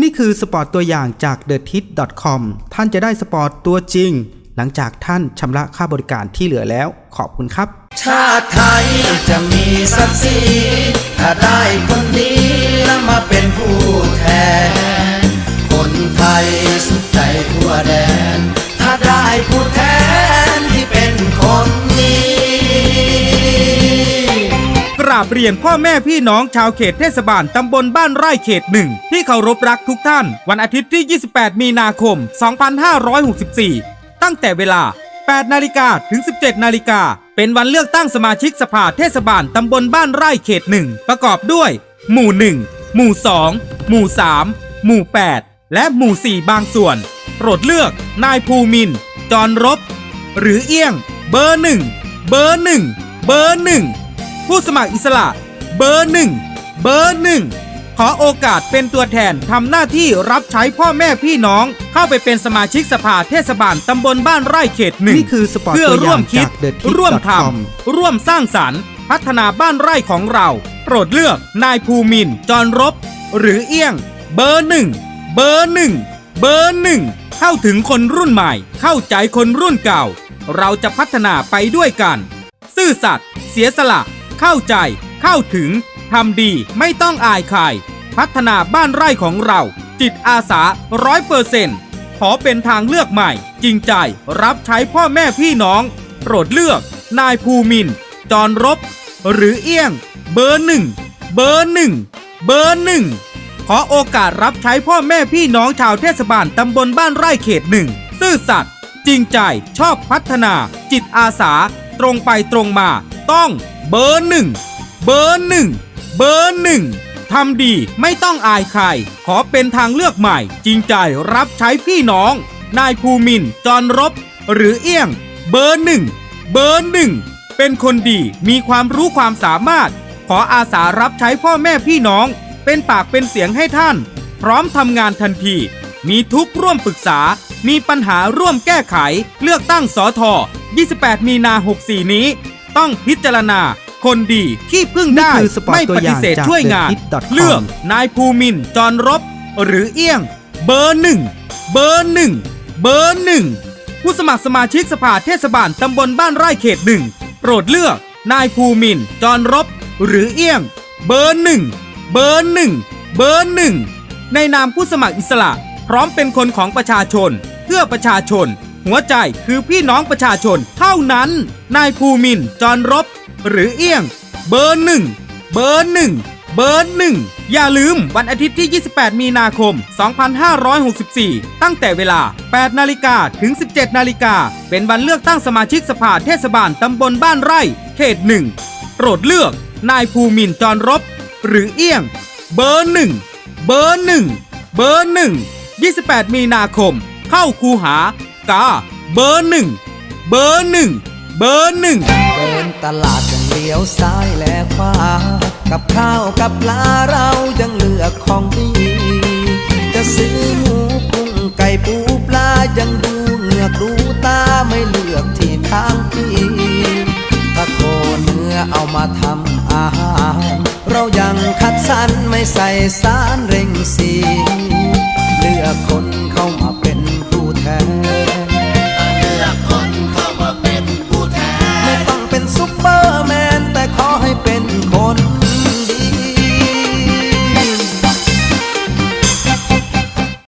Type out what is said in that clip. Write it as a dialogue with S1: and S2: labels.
S1: นี่คือสปอร์ตตัวอย่างจาก t h e t i t c o m ท่านจะได้สปอร์ตตัวจริง หลังจากท่านชำระค่าบริการที่เหลือแล้ว ขอบคุณครับ
S2: ชาติไทยจะมีศักดิ์ศรีถ้าได้คนดีแล้วมาเป็นผู้แทนคน
S3: ราบเรียนพ่อแม่พี่น้องชาวเขตเทศบาลตำบลบ้านไร่เขตหนึ่งที่เคารพรักทุกท่าน วันอาทิตย์ที่ 28 มีนาคม 2564 ตั้งแต่เวลา 8 นาฬิกาถึง 17 นาฬิกา เป็นวันเลือกตั้งสมาชิกสภาเทศบาลตำบลบ้านไร่เขตหนึ่งประกอบด้วย หมู่ 1 หมู่ 2 หมู่ 3 หมู่ 8 และหมู่ 4 บางส่วน โปรดเลือก นายภูมินทร์จรรบ หรือเอี้ยง เบอร์หนึ่งเบอร์หนึ่งเบอร์หนึ่ง ผู้สมัครอิสระ เบอร์หนึ่งเบอร์หนึ่งขอโอกาสเป็นตัวแทนทำหน้าที่รับใช้พ่อแม่พี่น้อง เข้าไปเป็นสมาชิกสภาเทศบาลตำบลบ้านไร่เขตหนึ่ง
S1: นี่คือสปอร์ต
S3: เพื่อ
S1: ตัวอ
S3: ร่ว
S1: ย่าง
S3: มคิด
S1: จาก The Tip
S3: ร่วมท
S1: com ำ
S3: ร่วมสร้างสรรค์ พัฒนาบ้านไร่ของเรา โปรดเลือกนายภูมินทร์จรรบ หรือเอี้ยง เบอร์หนึ่งเบอร์หนึ่งเบอร์หนึ่งเข้าถึงคนรุ่นใหม่ เข้าใจคนรุ่นเก่า เราจะพัฒนาไปด้วยกัน ซื่อสัตย์เสียสละ เข้าใจ เข้าถึงทำดีไม่ต้องอายใครพัฒนาบ้านไร่ของเรา จิตอาสาร้อยเปอร์เซ็นต์ขอเป็นทางเลือกใหม่ จริงใจรับใช้พ่อแม่พี่น้อง โปรดเลือก นายภูมินทร์จรรบ หรือเอี้ยง เบอร์หนึ่ง เบอร์หนึ่ง เบอร์หนึ่ง ขอโอกาสรับใช้พ่อแม่พี่น้องชาวเทศบาลตำบลบ้านไร่เขตหนึ่ง ซื่อสัตย์จริงใจชอบพัฒนา จิตอาสา ตรงไปตรงมา ต้องเบอร์หนึ่งเบอร์หนึ่งเบอร์หนึ่งทำดีไม่ต้องอายใคร ขอเป็นทางเลือกใหม่ จริงใจรับใช้พี่น้อง นายภูมินทร์จรรบ หรือเอี้ยง เบอร์หนึ่งเบอร์หนึ่งเป็นคนดีมีความรู้ความสามารถ ขออาสารับใช้พ่อแม่พี่น้อง เป็นปากเป็นเสียงให้ท่าน พร้อมทำงานทันที มีทุกข์ร่วมปรึกษา มีปัญหาร่วมแก้ไข เลือกตั้งสอทอ28 มีนา 64 นี้ ต้องพิจารณา คนดีที่พึ่งได้
S1: นี่คือสปอร์ต
S3: ไม่
S1: ตัว
S3: ป
S1: อ
S3: ฏิ
S1: ย่าง
S3: เสธ
S1: จาก
S3: ช่วยงาน
S1: thehit.com
S3: เลือกนายภูมินทร์จรรบ หรือเอี้ยง เบอร์หนึ่งเบอร์หนึ่งเบอร์หนึ่งผู้สมัครสมาชิกสภาเทศบาลตำบลบ้านไร่เขตหนึ่งโปรดเลือกนายภูมินทร์จรรบ หรือเอี้ยง เบอร์หนึ่งเบอร์หนึ่งเบอร์หนึ่งในนามผู้สมัครอิสระ พร้อมเป็นคนของประชาชน เพื่อประชาชน หัวใจคือพี่น้องประชาชนเท่านั้น นายภูมินทร์จรรบ หรือเอี้ยง เบอร์หนึ่งเบอร์หนึ่งเบอร์หนึ่งอย่าลืมวันอาทิตย์ที่ 28 มีนาคม 2564 ตั้งแต่เวลา 8 นาฬิกาถึง 17 นาฬิกา เป็นวันเลือกตั้งสมาชิกสภาเทศบาลตำบลบ้านไร่ เขตหนึ่งโปรดเลือก นายภูมินทร์จรรบ หรือเอี้ยง เบอร์หนึ่งเบอร์หนึ่งเบอร์หนึ่ง28 มีนาคม เข้าคูหา กา เบอร์หนึ่งเบอร์หนึ่งเบอร์หนึ่ง
S2: เดินตลาดยังเลี้ยวซ้ายและขวา กับข้าวกับปลาเรายังเลือกของดี จะซื้อหมูกุ้งไก่ปูปลายังดูเหงือกดูตาไม่เลือกที่ทางพี่ถ้าโคเนื้อเอามาทำอาหาร เรายังคัดสรรไม่ใส่สารเร่งสี เลือกคน